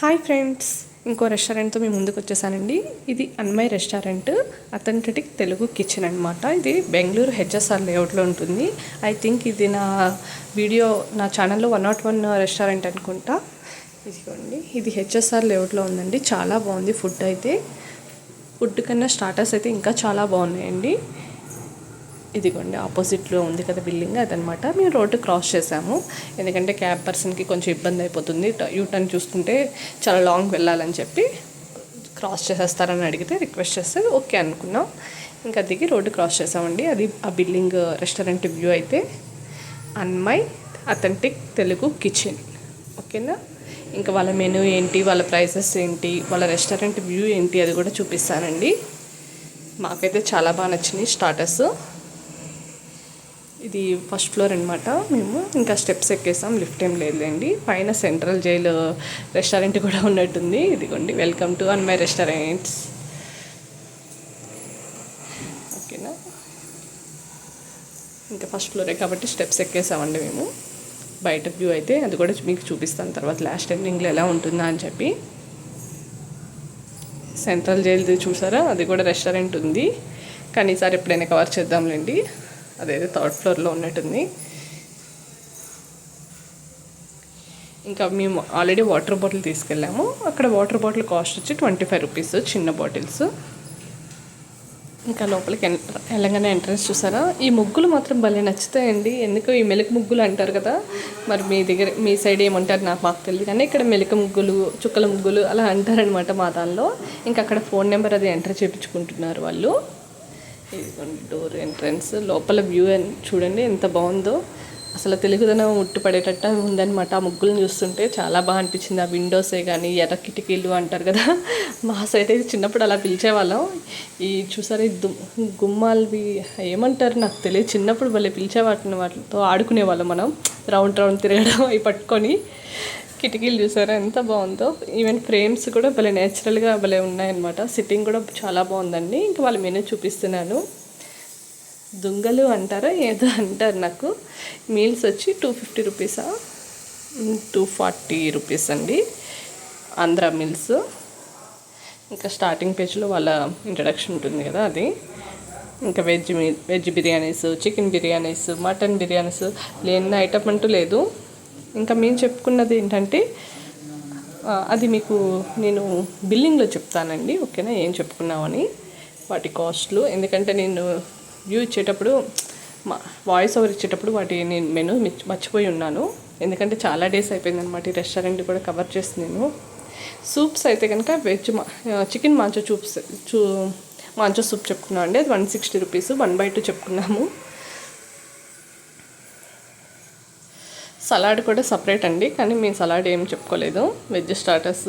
Hi friends ఇంకో రెస్టారెంట్తో మేము ముందుకు వచ్చేసానండి. ఇది Anmay restaurant authentic Telugu kitchen అనమాట ఇది బెంగళూరు హెచ్ఎస్ఆర్ లేఅవుట్లో ఉంటుంది. ఐ థింక్ ఇది నా వీడియో నా ఛానల్లో వన్ నాట్ వన్ రెస్టారెంట్ అనుకుంటా. ఇదిగోండి ఇది హెచ్ఎస్ఆర్ లేఅవుట్లో ఉందండి. చాలా బాగుంది ఫుడ్ అయితే. ఫుడ్ కన్నా స్టార్టర్స్ అయితే ఇంకా చాలా బాగున్నాయండి. ఇదిగోండి ఆపోజిట్లో ఉంది కదా బిల్డింగ్ అదనమాట. మేము రోడ్డు క్రాస్ చేసాము ఎందుకంటే క్యాబ్ పర్సన్కి కొంచెం ఇబ్బంది అయిపోతుంది. యూ టర్న్ చూసుకుంటే చాలా లాంగ్ వెళ్ళాలని చెప్పి క్రాస్ చేసేస్తారని అడిగితే రిక్వెస్ట్ చేస్తే ఓకే అనుకున్నాం. ఇంకా దిగి రోడ్డు క్రాస్ చేసామండి అది ఆ బిల్డింగ్ రెస్టారెంట్ వ్యూ అయితే అన్మై అథెంటిక్ తెలుగు కిచెన్. ఓకేనా? ఇంకా వాళ్ళ మెనూ ఏంటి? వాళ్ళ ప్రైసెస్ ఏంటి? వాళ్ళ రెస్టారెంట్ వ్యూ ఏంటి? అది కూడా చూపిస్తానండి. మాకైతే చాలా బాగా నచ్చినాయి స్టార్టర్స్. ఇది ఫస్ట్ ఫ్లోర్ అనమాట మేము ఇంకా స్టెప్స్ ఎక్కేసాం లిఫ్ట్ ఏం లేదులేండి. పైన సెంట్రల్ జైలు రెస్టారెంట్ కూడా ఉన్నట్టుంది. ఇదిగోండి welcome to Anmay restaurants ఓకేనా? ఇంకా ఫస్ట్ ఫ్లోరే కాబట్టి స్టెప్స్ ఎక్కేసామండి మేము. బయట వ్యూ అయితే అది కూడా మీకు చూపిస్తాను తర్వాత. లాస్ట్ ఎండింగ్లో ఎలా ఉంటుందా అని చెప్పి. సెంట్రల్ జైలు చూసారా? అది కూడా రెస్టారెంట్ ఉంది. కానీ ఈసారి ఎప్పుడైనా కవర్ చేద్దాంలేండి. అదేదో థర్డ్ ఫ్లోర్లో ఉన్నట్టుంది. ఇంకా మేము ఆల్రెడీ వాటర్ బాటిల్ తీసుకెళ్ళాము. అక్కడ వాటర్ బాటిల్ కాస్ట్ వచ్చి ట్వంటీ ఫైవ్ రూపీస్ చిన్న బాటిల్స్. ఇంకా లోపలికి వెళ్ళగానే ఎంట్రన్స్ చూసారా? ఈ ముగ్గులు మాత్రం భలే నచ్చుతాయండి. ఎందుకు ఈ మెలకు ముగ్గులు అంటారు కదా? మరి మీ దగ్గర మీ సైడ్ ఏమంటారు? నాకు మాకు తెలియదు. కానీ ఇక్కడ మెలుక ముగ్గులు చుక్కల ముగ్గులు అలా అంటారనమాట మా దానిలో. ఇంకా అక్కడ ఫోన్ నెంబర్ అది ఎంటర్ చేయించుకుంటున్నారు వాళ్ళు. ఇదిగోండి డోర్ ఎంట్రన్స్ లోపల వ్యూ చూడండి ఎంత బాగుందో. అసలు తెలుగుదనం ఉట్టుపడేటట్టు ఉందన్నమాట. ఆ ముగ్గులను చూస్తుంటే చాలా బాగా అనిపించింది. ఆ విండోసే కానీ ఎర్ర కిటికీలు అంటారు కదా. మా సైడ్ అయితే చిన్నప్పుడు అలా పిలిచేవాళ్ళం. ఈ చూసారా ఈ గుమ్మాలవి ఏమంటారు నాకు తెలియదు. చిన్నప్పుడు భలే పిలిచేవాటిని వాటితో ఆడుకునేవాళ్ళం మనం. రౌండ్ రౌండ్ తిరగడం అవి పట్టుకొని. కిటికీలు చూసారా? ఎంత బాగుందో. ఈవెన్ ఫ్రేమ్స్ కూడా భలే నేచురల్గా భలే ఉన్నాయన్నమాట. సిట్టింగ్ కూడా చాలా బాగుందండి. ఇంకా వాళ్ళ మెనూ చూపిస్తున్నాను. దుంగలు అంటారా? ఏదో అంటారు నాకు. మీల్స్ వచ్చి టూ ఫిఫ్టీ రూపీసా టూ ఫార్టీ రూపీస్ అండి. ఆంధ్ర మీల్స్ ఇంకా స్టార్టింగ్ పేజ్లో వాళ్ళ ఇంట్రడక్షన్ ఉంటుంది కదా అది. ఇంకా వెజ్ మీ veg biryanis chicken biryanis mutton biryanis లేని ఐటమ్ అంటూ లేదు. ఇంకా మేము చెప్పుకున్నది ఏంటంటే అది మీకు నేను బిల్లింగ్లో చెప్తానండి ఓకేనా? ఏం చెప్పుకున్నామని. వాటి కాస్ట్లు ఎందుకంటే నేను వ్యూ ఇచ్చేటప్పుడు మా వాయిస్ ఓవర్ ఇచ్చేటప్పుడు వాటి నేను మెను మర్చిపోయి ఉన్నాను. ఎందుకంటే చాలా డేస్ అయిపోయింది అనమాట ఈ రెస్టారెంట్ కూడా కవర్ చేసి నేను. సూప్స్ అయితే కనుక వెజ్ చికెన్ మాంచో చూప్స్ చూ మాంచో సూప్ చెప్పుకున్నాం అండి అది one sixty rupees one by two చెప్పుకున్నాము. సలాడ్ కూడా సపరేట్ అండి కానీ మేము సలాడ్ ఏం చెప్పుకోలేదు. Veg starters.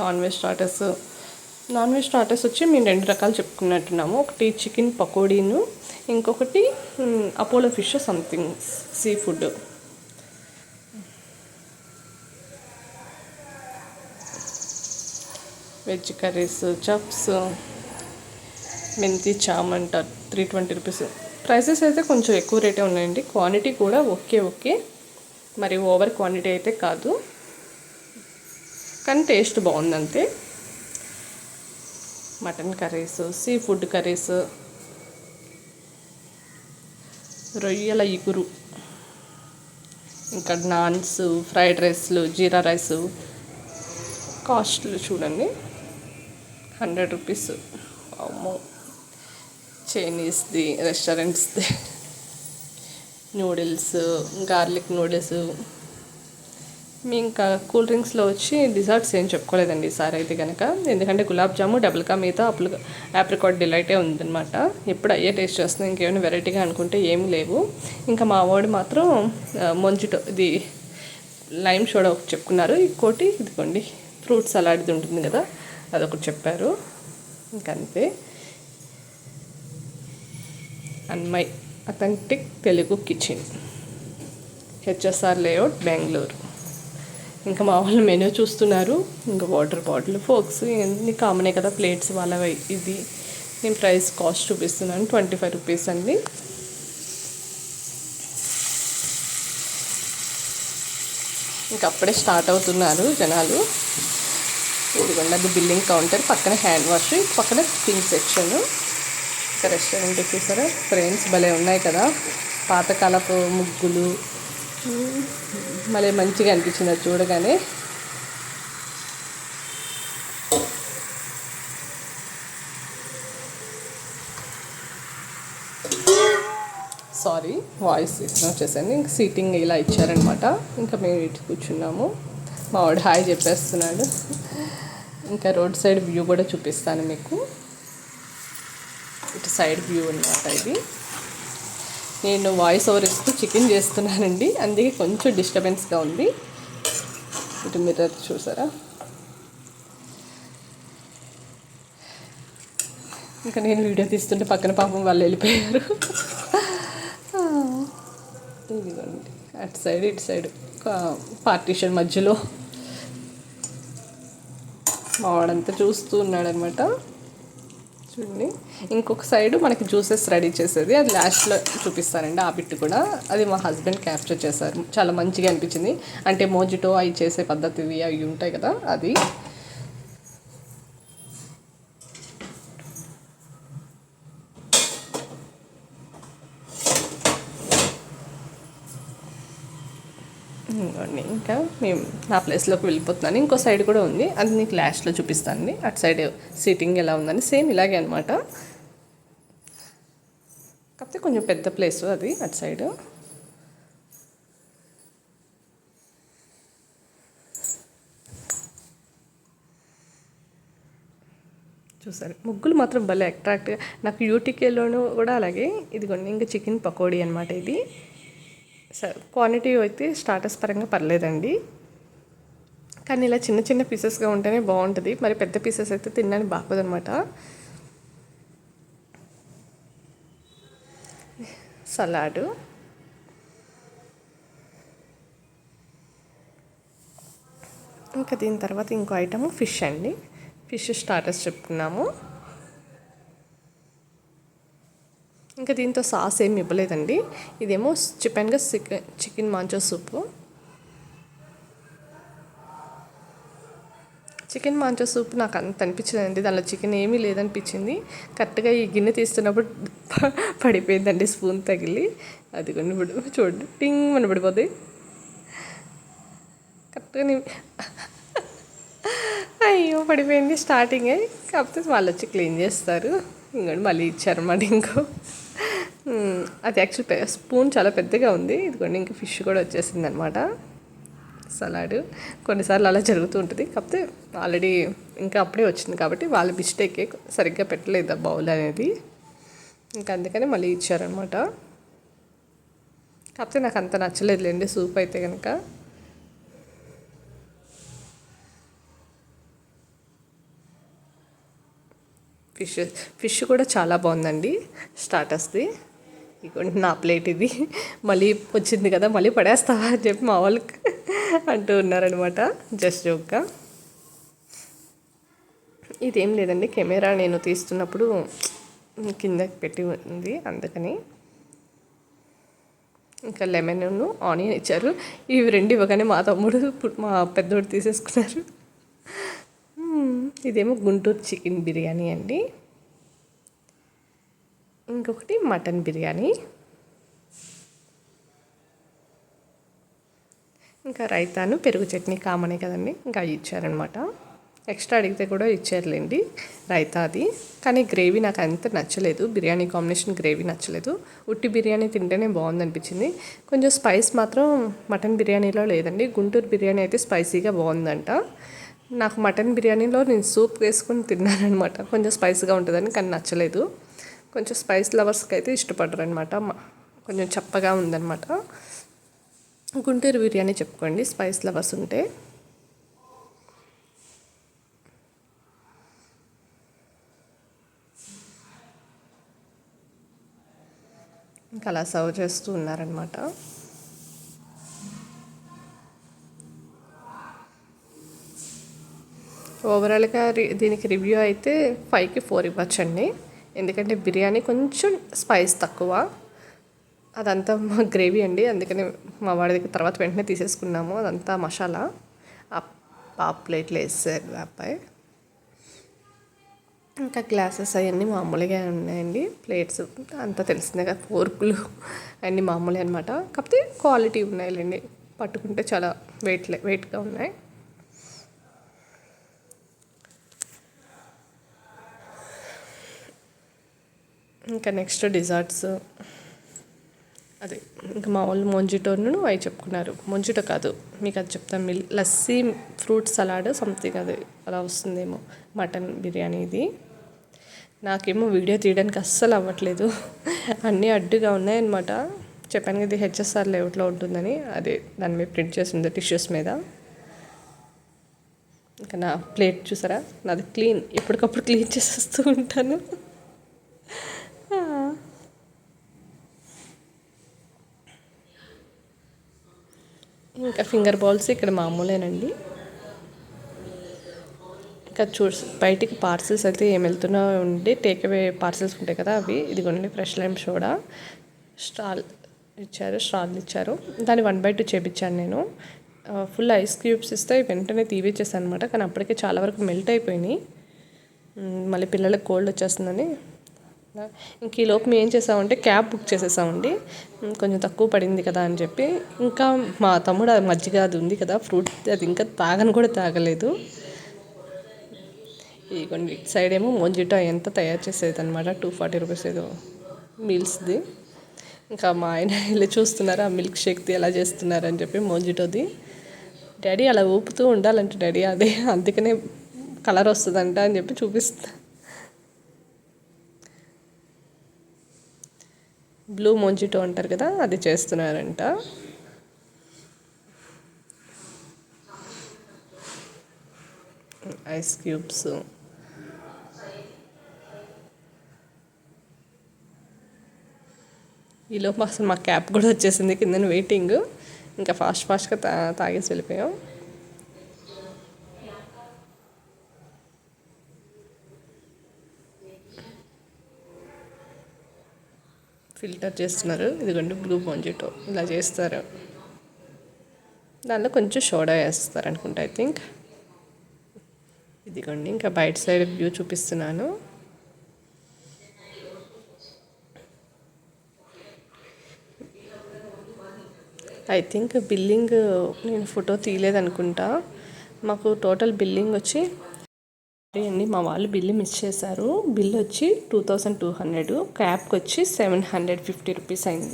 Non veg starters. Non veg starters వచ్చి మేము రెండు రకాలు చెప్పుకున్నట్టున్నాము. ఒకటి చికెన్ పకోడీను ఇంకొకటి Apollo fish something sea food. Veg curries చప్స్ methi చామ్ అంటారు త్రీ ట్వంటీ రూపీస్. ప్రైసెస్ అయితే కొంచెం ఎక్కువ రేటే ఉన్నాయండి. క్వాంటిటీ కూడా ఓకే ఓకే. మరి ఓవర్ క్వాంటిటీ అయితే కాదు. కానీ taste బాగుందంతే. Mutton curries sea food curries. రొయ్యల ఇగురు. ఇంకా నాన్స్ ఫ్రైడ్ రైస్లు జీరా రైస్. కాస్ట్లు చూడండి. Hundred rupees. అమ్మో చైనీస్ది రెస్టారెంట్స్ది నూడిల్స్ గార్లిక్ నూడిల్స్ మీ ఇంకా కూల్ డ్రింక్స్లో వచ్చి డిజర్ట్స్ ఏం చెప్పుకోలేదండి ఈసారి అయితే కనుక ఎందుకంటే గులాబ్ జాము డబుల్ కా మీతో అప్పులు యాప్రికాట్ డిలైటే ఉందన్నమాట. ఎప్పుడు అయ్యే టేస్ట్ చేస్తున్నాం ఇంకేమైనా వెరైటీగా అనుకుంటే ఏమీ లేవు. ఇంకా మా వాడు మాత్రం మొంజిటో ఇది లైమ్ షోడా ఒకటి చెప్పుకున్నారు. ఇంకోటి ఇదిగోండి ఫ్రూట్ సలాడ్ది ఉంటుంది కదా అదొకటి చెప్పారు. ఇంకంతే. And my authentic Telugu kitchen HSR layout Bengaluru ఇంకా మా వాళ్ళు మెనూ చూస్తున్నారు. ఇంకా వాటర్ బాటిల్ ఫోక్స్ ఇవన్నీ కామనే కదా ప్లేట్స్ వాళ్ళ ఇది నేను ప్రైస్ కాస్ట్ చూపిస్తున్నాను. ట్వంటీ ఫైవ్ రూపీస్ అండి. ఇంకా అప్పుడే స్టార్ట్ అవుతున్నారు జనాలు. ఇదిగోండి అది బిల్లింగ్ కౌంటర్ పక్కన హ్యాండ్ వాష్ పక్కన పింక్ సెక్షన్ రెస్టారెంట్ చూసారా? ఫ్రేమ్స్ భలే ఉన్నాయి కదా? పాతకాలపు ముగ్గులు. మళ్ళీ భలే మంచిగా అనిపించింది అది చూడగానే. సారీ వాయిస్ ఇచ్చిన వచ్చేసాను ఇంక సీటింగ్ ఇలా ఇచ్చారనమాట. ఇంకా మేము ఇటు కూర్చున్నాము. మా వాడు హాయ్ చెప్పేస్తున్నాడు. ఇంకా రోడ్ సైడ్ వ్యూ కూడా చూపిస్తాను మీకు. ఇటు సైడ్ వ్యూ అనమాట ఇది. నేను వాయిస్ ఓవర్ ఇస్తూ చికెన్ చేస్తున్నానండి. అందుకే కొంచెం డిస్టర్బెన్స్గా ఉంది. ఇటు మిర్రర్ చూసారా? ఇంకా నేను వీడియో తీస్తుంటే పక్కన పాపం వాళ్ళు వెళ్ళిపోయారు. ఇదిగోండి. అటు సైడ్ ఇటు సైడ్. పార్టీషన్ మధ్యలో. మా వాడంతా చూస్తూ ఉన్నాడనమాట చూడండి. ఇంకొక సైడ్ మనకి జ్యూసెస్ రెడీ చేసేది. అది లాస్ట్లో చూపిస్తారండి. ఆ బిట్ కూడా. అది మా హస్బెండ్ క్యాప్చర్ చేశారు. చాలా మంచిగా అనిపించింది. అంటే మోజిటో అవి చేసే పద్ధతివి అవి ఉంటాయి కదా అది. ఇంకోండి ఇంకా మేము నా ప్లేస్లోకి వెళ్ళిపోతున్నాను. ఇంకో సైడ్ కూడా ఉంది. అది నీకు లాస్ట్లో చూపిస్తాను అటు సైడ్ సీటింగ్ ఎలా ఉందని. సేమ్ ఇలాగే అనమాట కాకపోతే కొంచెం పెద్ద ప్లేస్ అది అటు సైడ్. చూసారు. ముగ్గులు మాత్రం భలే అట్రాక్ట్గా నాకు యూటీకేలోనూ కూడా అలాగే. ఇదిగోండి ఇంకా చికెన్ పకోడీ అనమాట ఇది. క్వాంటిటీ అయితే స్టార్టర్స్ పరంగా పర్లేదండి. కానీ ఇలా చిన్న చిన్న పీసెస్గా ఉంటేనే బాగుంటుంది. మరి పెద్ద పీసెస్ అయితే తినడానికి బాగోదనమాట సలాడు. ఇంకా దీని తర్వాత ఇంకో ఐటమ్ ఫిష్ అండి. ఫిష్ స్టార్టర్స్ చెప్పుకున్నాము ఇంకా దీంతో సాస్ ఏమి ఇవ్వలేదండి. ఇదేమో చికెన్గా chicken chicken manchow soup. Chicken manchow soup నాకు అంత అనిపించలేదండి. దానిలో చికెన్ ఏమీ లేదనిపించింది. కరెక్ట్గా ఈ గిన్నె తీస్తున్నప్పుడు పడిపోయిందండి స్పూన్ తగిలి. అది కొన్ని ఇప్పుడు చూడండి. టింగ్ మన పడిపోతుంది కరెక్ట్గా నీ అయ్యో పడిపోయింది స్టార్టింగే. కాకపోతే వాళ్ళు వచ్చి క్లీన్ చేస్తారు. ఇంకోటి మళ్ళీ ఇచ్చారు మాట ఇంకో. అది యాక్చువల్ స్పూన్ చాలా పెద్దగా ఉంది. ఇదిగోండి ఇంకా ఫిష్ కూడా వచ్చేసింది అనమాట సలాడ్ కొన్నిసార్లు అలా జరుగుతూ ఉంటుంది. కాకపోతే ఆల్రెడీ ఇంకా అప్పుడే వచ్చింది కాబట్టి వాళ్ళ మిస్టేకే సరిగ్గా పెట్టలేదు ఆ బౌల్ అనేది. ఇంకా అందుకని మళ్ళీ ఇచ్చారనమాట కాకపోతే నాకు అంత నచ్చలేదులేండి సూప్ అయితే కనుక ఫిష్ ఫిష్ కూడా చాలా బాగుందండి స్టార్టర్స్ది ఇదిగోండి నా ప్లేట్ ఇది. మళ్ళీ వచ్చింది కదా మళ్ళీ పడేస్తావా అని చెప్పి మా వాళ్ళకి అంటూ ఉన్నారనమాట జస్ట్ జోక్గా. ఇదేం లేదండి కెమెరా నేను తీస్తున్నప్పుడు కిందకి పెట్టి ఉంది అందుకని. ఇంకా లెమన్ ఆనియన్ ఇచ్చారు. ఇవి రెండు ఇవ్వగానే మా తమ్ముడు ఇప్పుడు మా పెద్దోడు తీసేసుకున్నారు. ఇదేమో గుంటూరు చికెన్ బిర్యానీ అండి. ఇంకొకటి మటన్ బిర్యానీ. ఇంకా రైతాను పెరుగు చట్నీ కామనే కదండి ఇంకా ఇచ్చారనమాట ఎక్స్ట్రా అడిగితే కూడా ఇచ్చారులేండి రైతా అది కానీ గ్రేవీ నాకు అంత నచ్చలేదు బిర్యానీ కాంబినేషన్ గ్రేవీ నచ్చలేదు. ఉట్టి బిర్యానీ తింటేనే బాగుంది అనిపించింది కొంచెం స్పైస్ మాత్రం మటన్ బిర్యానీలో లేదండి గుంటూరు బిర్యానీ అయితే స్పైసీగా బాగుందంట. నాకు మటన్ బిర్యానీలో నేను సూప్ వేసుకొని తిన్నానమాట కొంచెం స్పైస్గా ఉంటుందని కానీ నచ్చలేదు. కొంచెం స్పైస్ లవర్స్కి అయితే ఇష్టపడరు అనమాట కొంచెం చప్పగా ఉందన్నమాట. గుంటూరు బిర్యానీ చెప్పుకోండి స్పైస్ లవర్స్ ఉంటే. ఇంకా అలా సర్వ్ చేస్తూ ఉన్నారనమాట ఓవరాల్గా రి- దీనికి రివ్యూ అయితే ఫైవ్కి ఫోర్ ఇవ్వచ్చండి. ఎందుకంటే బిర్యానీ కొంచెం స్పైస్ తక్కువ. అదంతా మా గ్రేవీ అండి. అందుకని మా వాడి దగ్గర తర్వాత వెంటనే తీసేసుకున్నాము. అదంతా మసాలా. ఆ ప్లేట్లో వేసారు అబ్బాయి. ఇంకా గ్లాసెస్ అవన్నీ మామూలుగా ఉన్నాయండి. ప్లేట్స్ అంతా తెలిసిందే కదా ఫోర్కులు అన్నీ మామూలే అనమాట కాకపోతే క్వాలిటీ ఉన్నాయిలేండి. పట్టుకుంటే చాలా వెయిట్ వెయిట్గా ఉన్నాయి. ఇంకా నెక్స్ట్ డిజర్ట్స్ అదే ఇంకా మా వాళ్ళు మొంజిటోను అవి చెప్పుకున్నారు. మొంజిటో కాదు మీకు అది చెప్తాను. మిల్ లస్సీ ఫ్రూట్ సలాడ్ సంథింగ్ అది అలా వస్తుందేమో. మటన్ బిర్యానీ ఇది. నాకేమో వీడియో తీయడానికి అస్సలు అవ్వట్లేదు. అన్నీ అడ్డుగా ఉన్నాయన్నమాట. చెప్పాను కదా ఇది హెచ్ఎస్ఆర్ లేఅవుట్లో ఉంటుందని. అదే దాని మీద ప్రింట్ చేసి ఉంది టిష్యూస్ మీద. ఇంకా నా ప్లేట్ చూసారా? నాది క్లీన్ ఎప్పటికప్పుడు క్లీన్ చేసేస్తూ ఉంటాను. ఇంకా ఫింగర్ బాల్స్ ఇక్కడ మామూలేనండి. ఇంకా చూ బయటికి పార్సిల్స్ అయితే ఏం వెళ్తున్నా ఉండి టేక్ అవే పార్సిల్స్ ఉంటాయి కదా అవి. ఇదిగోండి ఫ్రెష్ లైమ్ సోడా. స్టాల్ ఇచ్చారు స్టాల్ ఇచ్చారు. దాన్ని వన్ బై టూ చేపించాను నేను. ఫుల్ ఐస్ క్యూబ్స్ ఇస్తే వెంటనే తీపిచ్చేసాను అనమాట కానీ అప్పటికే చాలా వరకు మెల్ట్ అయిపోయినాయి. మళ్ళీ పిల్లలకు కోల్డ్ వచ్చేస్తుందని ఇంక ఈ లోపు మేము ఏం చేసామంటే క్యాబ్ బుక్ చేసేసామండి. కొంచెం తక్కువ పడింది కదా అని చెప్పి. ఇంకా మా తమ్ముడు అది మజ్జిగ అది ఉంది కదా ఫ్రూట్ అది ఇంకా తాగని కూడా తాగలేదు. ఇదిగోండి ఇటు సైడ్ ఏమో మొంజిటో ఎంత తయారు చేసేది అనమాట టూ ఫార్టీ రూపీస్ ఏదో మీల్స్ది. ఇంకా మా ఆయన వెళ్ళి చూస్తున్నారు ఆ మిల్క్ షేక్ది ఎలా చేస్తున్నారు అని చెప్పి మోజిటోది. డాడీ అలా ఊపుతూ ఉండాలంటే డాడీ అదే అందుకనే కలర్ వస్తుందంట అని చెప్పి చూపిస్తా బ్లూ మొంజిటో అంటారు కదా అది చేస్తున్నారంట. ఐస్ క్యూబ్స్ ఈలోపు అసలు మా క్యాప్ కూడా వచ్చేసింది కిందని వెయిటింగ్ ఇంకా ఫాస్ట్ ఫాస్ట్గా తా తాగేసి వెళ్ళిపోయాం. ఫిల్టర్ చేస్తున్నారు. ఇదిగోండి బ్లూ మొంజిటో ఇలా చేస్తారు. దానిలో కొంచెం సోడా వేస్తారు అనుకుంటా ఐ థింక్ ఇదిగోండి ఇంకా బయట సైడ్ వ్యూ చూపిస్తున్నాను. ఐ థింక్ బిల్లింగ్ నేను ఫోటో తీయలేదనుకుంటా మాకు టోటల్ బిల్లింగ్ వచ్చి అండి మా వాళ్ళు బిల్లు మిస్ చేశారు. బిల్ వచ్చి టూ థౌజండ్ టూ హండ్రెడ్ క్యాబ్కి వచ్చి సెవెన్ హండ్రెడ్ ఫిఫ్టీ రూపీస్ అయింది.